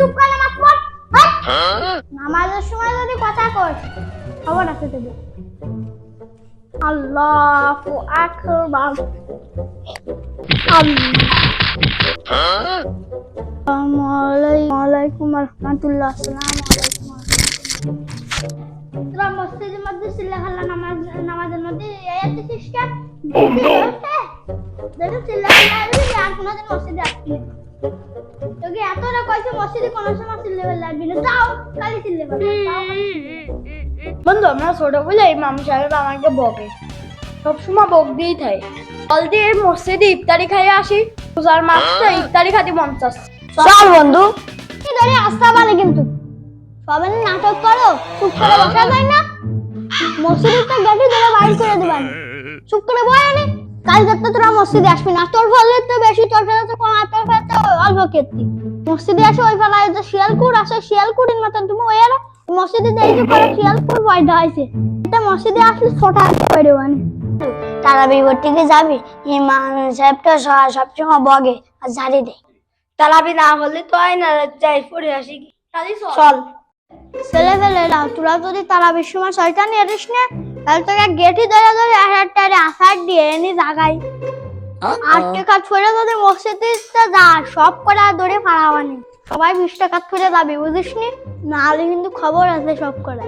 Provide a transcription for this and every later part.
চুপ করে নামাজ পড় হাট! নামাজের সময় যদি কথা কই খবর আছে তোদের। আল্লাহু আকবার। আসসালামু আলাইকুম। রহমতুল্লাহ আসসালামু আলাইকুম তোরা মসজিদের মধ্যে সিল্লা খাল্লা নামাজ নামাজের মধ্যে এই এত সিস্টেম দেখো সিল্লা খাল্লা আর কোনোদিন মসজিদে আসবি এতটা কইছে মসজিদে কোনো সময় সিল্লে বেলা আসবি না যাও কালি সিল্লে বেলা বন্ধু আমরা ছোট বলে ইমাম সাহেব আমাকে বকে। সবসময় বক দিয়েই থাকে। জল দিয়ে মসজিদে ইফতারি খাইয়ে আসি রোজার মাস তো ইফতারি খাতে মন চাচ্ছে। চল বন্ধু। কি ধরে আসতে পারে কিন্তু? সবাই নাটক করো চুপ করে বসা যায় না। মসজিদের তো গেটে ধরে বাইর করে দিবেন। চুপ করে বয় আনে কাল রাতে তোরা মসজিদে আসবি না? তোর ফলে তো বেশি তোর ফলে তো কম তোর ফলে তো অল্প কেতি মসজিদে আসে ওই ফেলায় যে শিয়ালকুর আসে শিয়ালকুড়ির মতন। তুমি ওই আর মসজিদে যাই যে করে শিয়ালকুর পয়দা হয়েছে এটা মসজিদে আসলে ছোট আসতে পারে মানে তারা বিবর্তিকে যাবি ইমাম সাহেবটা সবসময় বগে আর ঝাড়ি দেয় তালাবি না হলে তো আয় না যাই পড়ে আসি চল। ছেলে ফেলে না তোরা যদি তারা বিশ্বময় শয়তানি এরিস না তাহলে তোকে গেটি ধরে ধরে একটা আসার দিয়ে এনে জাগাই। আট টাকা ছড়ে যদি মসজিদে যা সব করে ধরে ফাড়াবানি সবাই বিশ টাকা ছড়ে যাবি বুঝিস নি নাহলে কিন্তু খবর আছে সব করে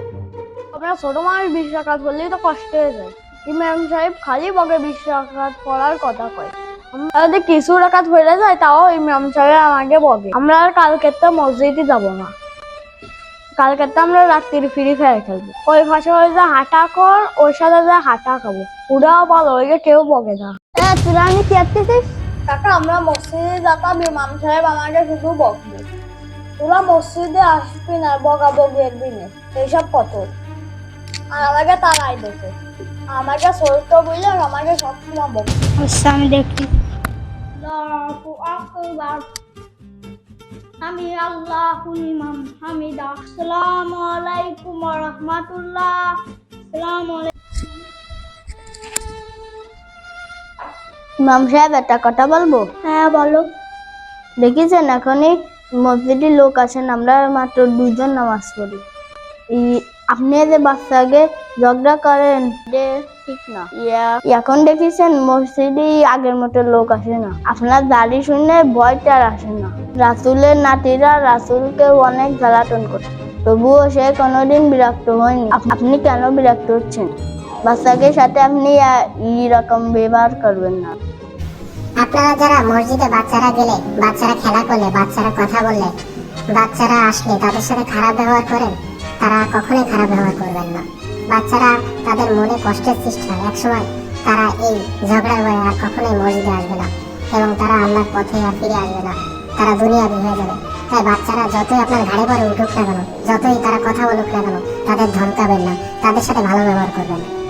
আমরা ছোট মানুষ বিশ টাকা করলেই তো কষ্ট হয়ে যায়। ইমাম সাহেব খালি বকে বিশ টাকা পড়ার কথা কয়। যদি কিছু টাকা ধরে যায় তাও ইমাম সাহেব আমাকে বকে। আমরা আর কালকে তো মসজিদে যাব না। কালকে তো আমরা রাত্রির ফ্রি ফায়ার খেলব। ওই পাশে ওই যে হাঁটা কর ওর সাথে যে হাঁটা খাব। ওরাও ভালো ওইকে কেউ বকে না। এ তোরা আমি কি আসতেছিস কাকা আমরা মসজিদে যেতাম ইমাম সাহেব আমাকে শুধু বকবে। তোরা মসজিদে আসবি না বকা বকের দিনে এইসব কত? আর আমাকে তারাই দেখে। আমাকে ছোট বললে আমাকে সবসময় বকে আচ্ছা আমি দেখি। আকবার আমি আল্লাহুল ইমাম হামিদা। আসসালামু আলাইকুম ওয়া রাহমাতুল্লাহ। আসসালামু আলাইকুম। ইমাম সাহেব একটা কথা বলব? হ্যাঁ বলো। দেখেছেন এখনই মসজিদে লোক আছেন আমরা মাত্র দুজন নামাজ পড়ি। আপনি যে বাচ্চাকে ঝগড়া করেন যে ঠিক না। এখন দেখেছেন মসজিদে আগের মতো লোক আসে না। আপনার দাড়ি শুনে ভয়টা আর আসে না। রাসুলের নাতিরা রাসুলকে অনেক জ্বালাতন করে। তবুও সে কোনোদিন বিরক্ত হয়নি। আপনি কেন বিরক্ত হচ্ছেন? বাচ্চাকে সাথে আপনি এইরকম ব্যবহার করবেন না। আপনারা যারা মসজিদে বাচ্চারা গেলে, বাচ্চারা খেলা করলে, বাচ্চারা কথা বললে, বাচ্চারা আসলে তাদের সাথে খারাপ ব্যবহার করেন তারা কখনোই খারাপ ব্যবহার করবেন না। বাচ্চারা তাদের মনে কষ্টের সৃষ্টি হয়। একসময় তারা এই ঝগড়ার ভয়ে আর কখনোই মসজিদে আসবে না এবং তারা আল্লাহর পথে আর ফিরে আসবে না। তারা দুনিয়া হয়ে যাবে। তাই বাচ্চারা যতই আপনার ঘাড়ে পরে উঠুক না কেন, যতই তারা কথা বলুক না কেন, তাদের ধমকাবেন না। তাদের সাথে ভালো ব্যবহার করবেন।